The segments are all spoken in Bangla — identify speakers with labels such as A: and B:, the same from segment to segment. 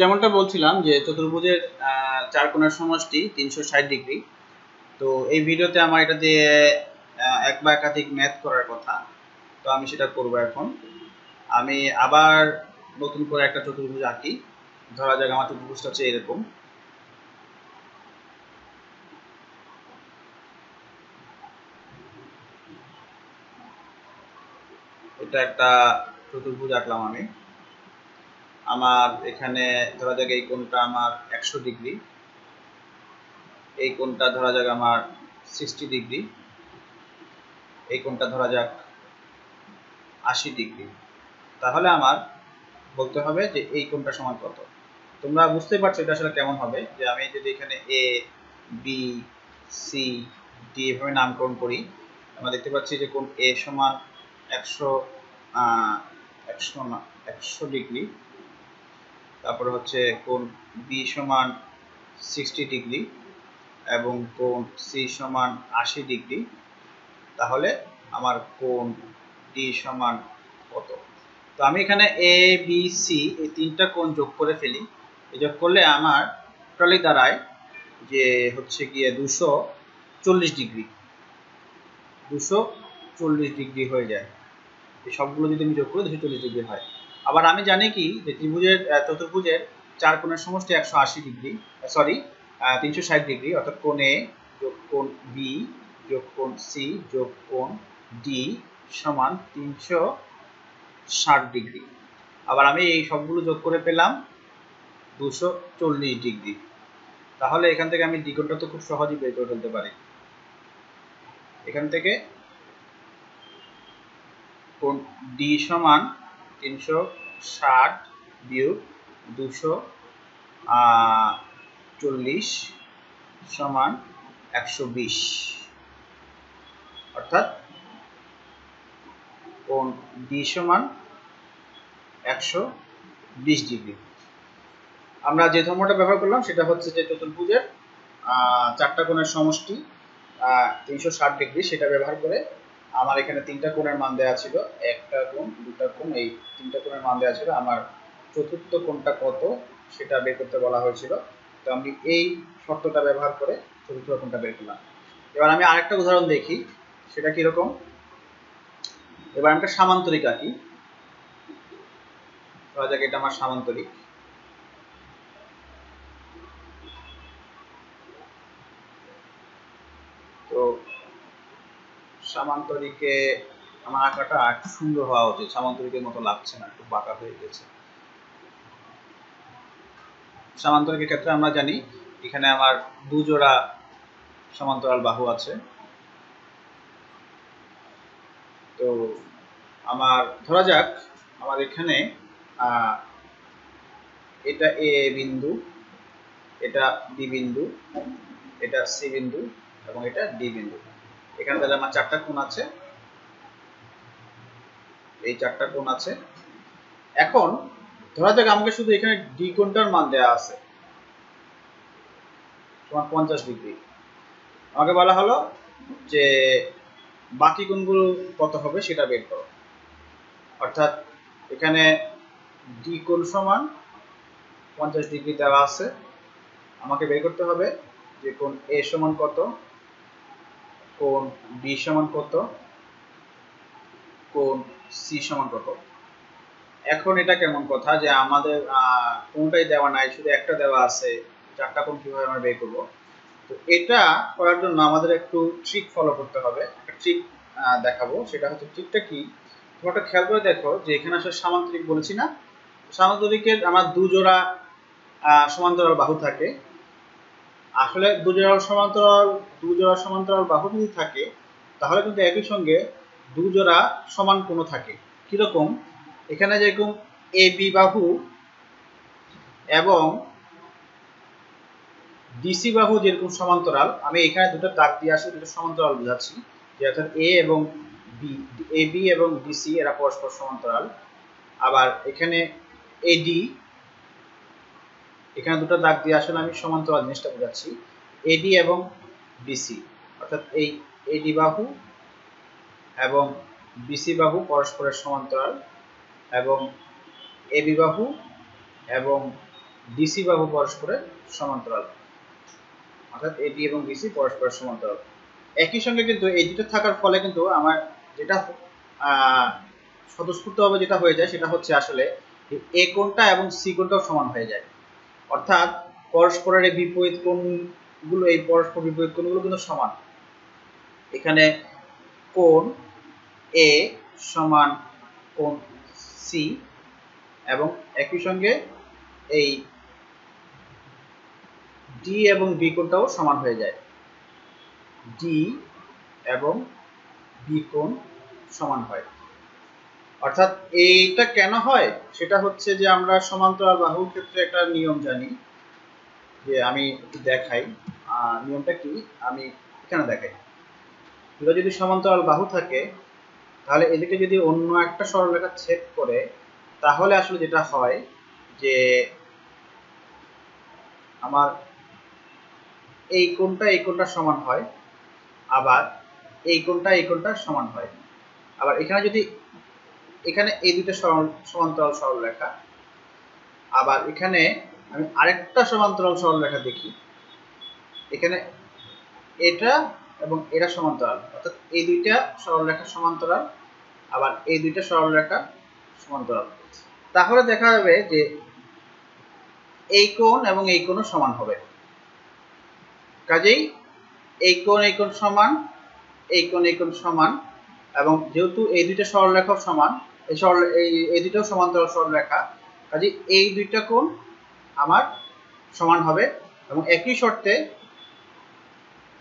A: যেমনটা বলছিলাম যে চতুর্ভুজের চার কোণের সমষ্টি তিনশো ষাট ডিগ্রি। তো এই ভিডিওতে আমার এটা দিয়ে এক বা একাধিক ম্যাথ করার কথা। তো আমি সেটা করব এখন। আমি আবার নতুন করে একটা চতুর্ভুজ আঁকি। ধরা যাক আমার চতুর্ভুজটা হচ্ছে এরকম। এটা একটা চতুর্ভুজ আঁকলাম আমি। আমার এখানে ধরা যাক এই কোণটা আমার একশো ডিগ্রি। এই কোণটা ধরা যাক আমার সিক্সটি ডিগ্রি। এই কোণটা ধরা যাক আশি ডিগ্রি। তাহলে আমার বলতে হবে যে এই কোণটা সমান কত। তোমরা বুঝতে পারছ এটা আসলে কেমন হবে, যে আমি যদি এখানে এ বি সি ডি এভাবে নামকরণ করি, আমরা দেখতে পাচ্ছি যে কোন এ সমান একশো একশো একশো ডিগ্রি। তারপরে হচ্ছে কোন বি সমান সিক্সটি ডিগ্রি এবং কোন সি সমান আশি ডিগ্রি তাহলে আমার কোন ডি সমান কত? তো আমি এখানে এ বি সি এই তিনটা কোণ যোগ করে ফেলি। এই যোগ করলে আমার টোটালি দাঁড়ায় যে হচ্ছে গিয়ে দুশো চল্লিশ ডিগ্রি দুশো চল্লিশ ডিগ্রি হয়ে যায়। এই সবগুলো যদি আমি যোগ করি, দুশো চল্লিশ ডিগ্রি হয়। আবার আমি জানি কি যে ত্রিভুজের চতুর্ভুজের চার কোণের সমষ্টি একশো আশি ডিগ্রি সরি তিনশো ষাট ডিগ্রি, অর্থাৎ কোণ এ যোগ কোণ বি যোগ কোণ সি যোগ কোণ ডি সমান তিনশো ষাট ডিগ্রি। আবার আমি এই সবগুলো যোগ করে পেলাম দুশো চল্লিশ ডিগ্রি। তাহলে এখান থেকে আমি দ্বিগুণটা তো খুব সহজেই বের করে ফেলতে পারি। এখান থেকে কোণ ডি সমান তিনশো ষাট বিয়োগ দুশো চল্লিশ সমান একশো বিশ। অর্থাৎ কোণ ডি সমান একশো বিশ ডিগ্রি। আমরা যে ধর্মটা ব্যবহার করলাম সেটা হচ্ছে যে চতুর্ভুজের চারটা কোণের সমষ্টি তিনশো ষাট ডিগ্রি, সেটা ব্যবহার করে আমার এখানে তিনটা কোণের মান দেওয়া ছিল, একটা কোণ, দুটা কোণ, এই তিনটা কোণের মান দেওয়া ছিল। আমার চতুর্থ কোণটা কত সেটা বের করতে বলা হয়েছিল। তো আমি এই শর্তটা ব্যবহার করে চতুর্থ কোণটা বের করলাম। এবার আমি আরেকটা উদাহরণ দেখি, সেটা কীরকম? এবার একটা সামান্তরিক আঁকি। ধরা যাক এটা আমার সামান্তরিক তো সামান্তরিকে আমার আঁকাটা সুন্দর হওয়া উচিত। সামান্তরিকের মতো লাগছে না একটু বাঁকা হয়ে গেছে। সামান্তরিকের ক্ষেত্রে আমরা জানি, এখানে আমার দুজোড়া সমান্তরাল বাহু আছে। তো আমার, ধরা যাক, আমার এখানে এটা এ বিন্দু, এটা বি বিন্দু, এটা সি বিন্দু, এবং এটা ডি বিন্দু। এখানে তাহলে আমার চারটা কোণ আছে। এই চারটা কোণ আছে। এখন ধরা যাক আমাকে শুধু এখানে ডি কোণটার মান দেওয়া আছে। তোমার পঞ্চাশ ডিগ্রি। আমাকে বলা হলো যে বাকি কোণগুলো কত হবে সেটা বের করো। অর্থাৎ এখানে ডি কোণ সমান পঞ্চাশ ডিগ্রি দেওয়া আছে। আমাকে বের করতে হবে যে কোণ এ সমান কত? কোণ ডি সমান কত? কোণ সি সমান কত? এখন এটা কেমন কথা যে আমাদের কোনটাই দেওয়া নাই, শুধু একটা দেওয়া আছে, চারটা কোণ কীভাবে আমরা বের করব? তো এটা করার জন্য আমাদের একটু ট্রিক ফলো করতে হবে। একটা ট্রিক দেখাবো, সেটা হচ্ছে ট্রিকটা কি? তোমরা খেয়াল করে দেখো যে এখানে আসলে সামান্তরিক বলেছি না? সামান্তরিকের আমার দুজোড়া সমান্তরাল বাহু থাকে। আসলে দুজোড়া সমান্তরাল দুজোড়া সমান্তরাল বাহু যদি থাকে, তাহলে কিন্তু একই সঙ্গে দুজোড়া সমান কোণ থাকে। কীরকম? এখানে যেরকম এ বি বাহু এবং ডিসি বাহু যেরকম সমান্তরাল, আমি এখানে দুটো দাগ দিয়ে আসি, দুটো সমান্তরাল বোঝাচ্ছি। যে অর্থাৎ এ এবং বি এ বি এবং ডিসি এরা পরস্পর সমান্তরাল। আবার এখানে এডি এখানে দুটো দাগ দিয়ে আসলে আমি সমান্তরাল জিনিসটা বোঝাচ্ছি। এডি এবং বিসি অর্থাৎ এই এডি বাহু এবং বিসি বাহু পরস্পরের সমান্তরাল এবং এবি বাহু এবং ডিসি বাহু পরস্পরের সমান্তরাল। অর্থাৎ এডি এবং বিসি পরস্পরের সমান্তরাল। একই সঙ্গে কিন্তু এই দুটো থাকার ফলে কিন্তু আমার যেটা স্বতঃস্ফূর্তভাবে যেটা হয়ে যায় সেটা হচ্ছে আসলে এ কোণটা এবং সি কোণটাও সমান হয়ে যায়। অর্থাৎ পরস্পরের বিপরীত কোণগুলো, এই পরস্পর বিপরীত কোণগুলো কিন্তু সমান। এখানে কোণ এ সমান কোণ সি এবং একই সঙ্গে এই ডি এবং বি কোণটাও সমান হয়ে যায়। ডি এবং বি কোণ সমান হয়। অর্থাৎ এইটা কেন হয়? সেটা হচ্ছে যে আমরা সমান্তরাল বাহুর ক্ষেত্রে একটা নিয়ম জানি, যে আমি দেখাই। নিয়মটা কি? আমি এখানে দেখাই। এবার যদি সমান্তরাল বাহু থাকে, তাহলে এদিকে যদি অন্য একটা সরলরেখা ছেদ করে, তাহলে আসলে যেটা হয়, যে আমার এই কোণটা এই কোণটা সমান হয়, আবার এই কোণটা এই কোণটা সমান হয়। আবার এখানে যদি এখানে এই দুইটা সমান্তরাল সরলরেখা। আবার এখানে আমি আরেকটা সমান্তরাল সরলরেখা দেখি। এখানে এটা এবং এটা সমান্তরাল। অর্থাৎ এই দুইটা সরলরেখা সমান্তরাল, আবার এই দুইটা সরলরেখা সমান্তরাল। তাহলে দেখা যাবে যে এই কোণ এবং এই কোণও সমান হবে। কাজেই এই কোণ এই কোণ সমান, এই কোণ এই কোণ সমান, এবং যেহেতু এই দুইটা সরলরেখাও সমান এই সরল, এই এই দুইটাও সমান্তরাল সরলরেখা কাজে এই দুইটা কোণ আমার সমান হবে এবং একই শর্তে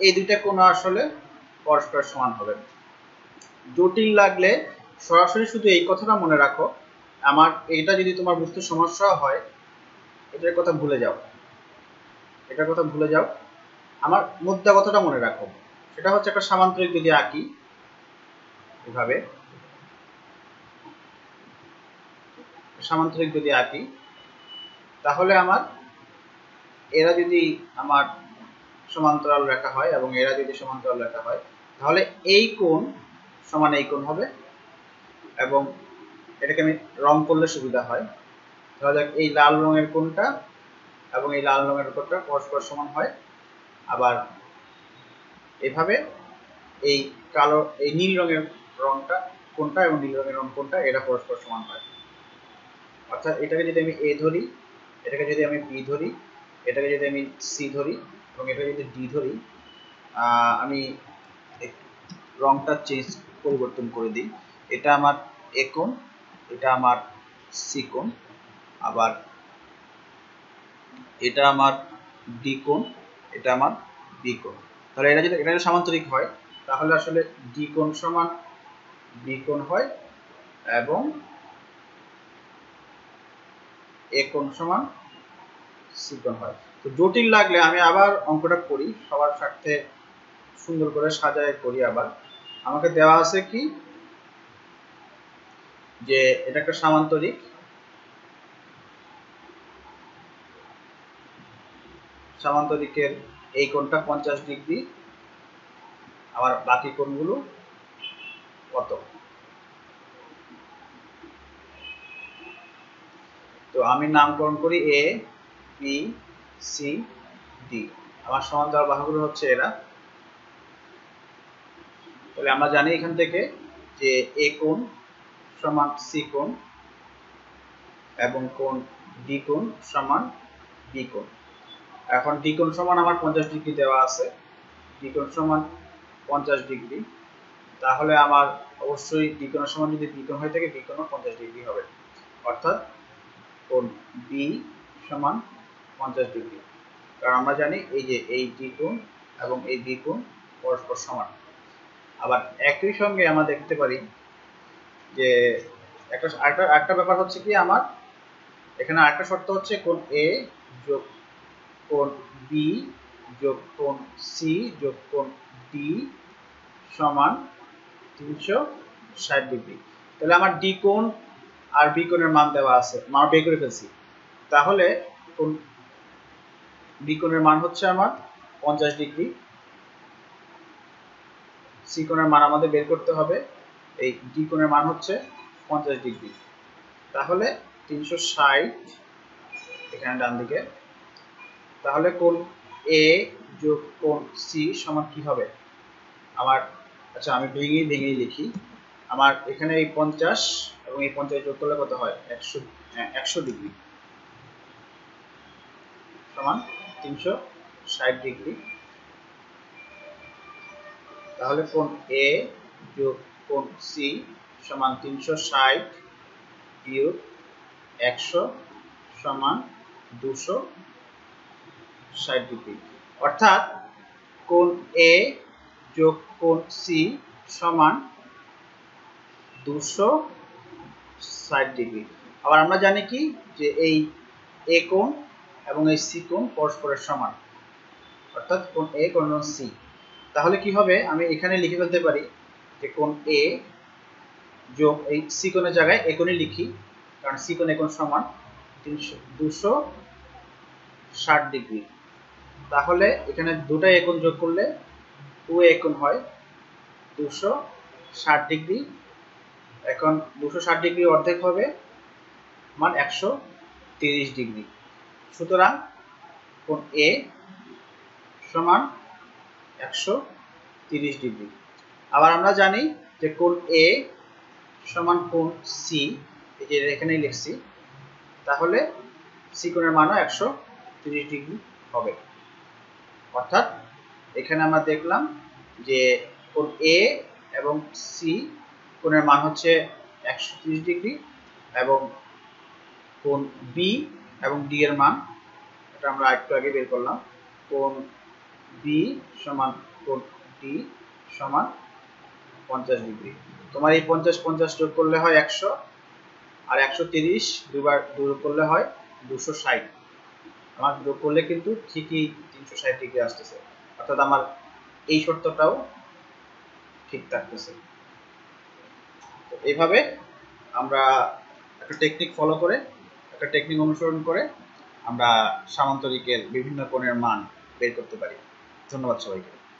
A: এই দুইটা কোণ আসলে পরস্পর সমান হবে। জটিল লাগলে সরাসরি শুধু এই কথাটা মনে রাখো, আমার এটা যদি তোমার বুঝতে সমস্যা হয়, এটার কথা ভুলে যাও। এটার কথা ভুলে যাও। আমার মুদ্রা কথাটা মনে রাখো। সেটা হচ্ছে একটা সামান্তরিক যদি আঁকি এভাবে। সামান্তরিক যদি আঁকি, তাহলে আমার, এরা যদি আমার সমান্তরাল রেখা হয় এবং এরা যদি সমান্তরাল রেখা হয়, তাহলে এই কোণ সমান এই কোণ হবে এবং এটাকে আমি রং করলে সুবিধা হয়। যাক এই লাল রঙের কোণটা এবং এই লাল রঙের কোণটা পরস্পর সমান হয়। আবার এভাবে এই কালো, এই নীল রঙের রংটা কোনটা এবং নীল রঙের রং কোনটা এটা পরস্পর সমান হয়। অর্থাৎ এটাকে যদি আমি এ ধরি, এটাকে যদি আমি বি ধরি, এটাকে যদি আমি সি ধরি এবং এটাকে যদি ডি ধরি আমি রংটা চেঞ্জ পরিবর্তন করে দিই। এটা আমার এ কোণ, এটা আমার সি কোণ, আবার এটা আমার ডি কোণ, এটা আমার বি কোণ। তাহলে এটা যদি এটা যদি সামান্তরিক হয়, তাহলে আসলে ডি কোণ সমান বি কোণ হয় এবং এ কোণ সমান সি কোণ হয়। তো জটিল লাগলে আমি আবার অঙ্কটা করি, সবার স্বার্থে সুন্দর করে সাজায় করি আবার। আমাকে দেওয়া আছে কি? যে এটা একটা সামান্তরিক। সামান্তরিকের এই কোণটা পঞ্চাশ ডিগ্রি আমার বাকি কোণগুলো কত? তো আমি নামকরণ করি এ বি সি ডি আমার সমান্তরাল বাহুগুলো হচ্ছে এরা। তাহলে আমরা জানি এখান থেকে যে এ কোণ সমান সি কোণ এবং কোণ ডি কোণ সমান বি কোণ। এখন ডি কোণ সমান আমার পঞ্চাশ ডিগ্রি দেওয়া আছে। ডি কোণ সমান পঞ্চাশ ডিগ্রি। তাহলে আমার অবশ্যই ডি কোণের সমান যদি বি কোণ হয়ে থাকে বি কোণও পঞ্চাশ ডিগ্রি হবে। অর্থাৎ বি সমান পঞ্চাশ ডিগ্রি। কারণ আমরা জানি এই যে এই ডি কোণ এবং এই বি কোণ পরস্পর সমান। আবার একই সঙ্গে আমরা দেখতে পারি যে একটা আরেকটা ব্যাপার হচ্ছে কি আমার? এখানে আরেকটা শর্ত হচ্ছে কোণ এ যোগ কোণ বি যোগ কোণ সি যোগ কোণ ডি সমান তিনশো ষাট ডিগ্রি। তাহলে আমার ডি কোণ আর বি কোণের মান দেওয়া আছে। মান বের করে ফেলছি। তাহলে কোণ বি মান হচ্ছে আমার পঞ্চাশ ডিগ্রি। সি কোণের মান আমাদের বের করতে হবে। এই ডি কোণের মান হচ্ছে পঞ্চাশ ডিগ্রি। তাহলে তিনশো ষাট এখানে ডান দিকে। তাহলে কোন এ যোগ কোন সি সমান কি হবে? আমার আচ্ছা আমি ভেঙে ভেঙেই লিখি। আমার এখানে এই পঞ্চাশ এবং এই পঞ্চাশ যোগ করলে কত হয়? একশো হ্যাঁ, একশো ডিগ্রি। সমান তিনশো ষাট ডিগ্রি। তাহলে কোন এ যোগ কোন সি সমান তিনশো ষাট বিয়োগ একশো সমান দুশো ষাট ডিগ্রি। অর্থাৎ কোন এ যোগ কোন সি সমান দুশো ষাট ডিগ্রি। আবার আমরা জানি কি? যে এই এ কোণ এবং এই সি কোণ পরস্পরের সমান, অর্থাৎ কোন এ কোন সি তাহলে কি হবে? আমি এখানে লিখে ফেলতে পারি যে কোন এ যোগ এই সি কোণের জায়গায় এ কোণে লিখি, কারণ সি কোণ এ কোণ সমান তিনশো, দুশো ষাট ডিগ্রি। তাহলে এখানে দুটা একন যোগ করলে টু একন হয় দুশো ষাট ডিগ্রি। এখন দুশো ষাট ডিগ্রি অর্ধেক হবে, মান একশো তিরিশ ডিগ্রি। সুতরাং কোন এ সমান একশো তিরিশ ডিগ্রি। আবার আমরা জানি যে কোন এ সমান কোন সি এই যে এখানেই লিখছি, তাহলে সি কোণের মানও একশো তিরিশ ডিগ্রি হবে। অর্থাৎ এখানে আমরা দেখলাম যে কোন এ এবং সি কোণের মান হচ্ছে একশো তিরিশ ডিগ্রি এবং কোন বি এবং ডি এর মান, এটা আমরা একটু আগে বের করলাম কোন বি সমান কোন ডি সমান পঞ্চাশ ডিগ্রি। তোমার এই পঞ্চাশ পঞ্চাশ যোগ করলে হয় একশো, আর একশো তিরিশ দুবার যোগ করলে হয় দুশো ষাট। আমার যোগ করলে কিন্তু ঠিকই তিনশো ষাট ডিগ্রি আসতেছে। অর্থাৎ আমার এই শর্তটাও ঠিক থাকতেছে। এইভাবে আমরা একটা টেকনিক ফলো করে একটা টেকনিক অনুসরণ করে আমরা সামান্তরিকের বিভিন্ন কোণের মান বের করতে পারি। ধন্যবাদ সবাইকে।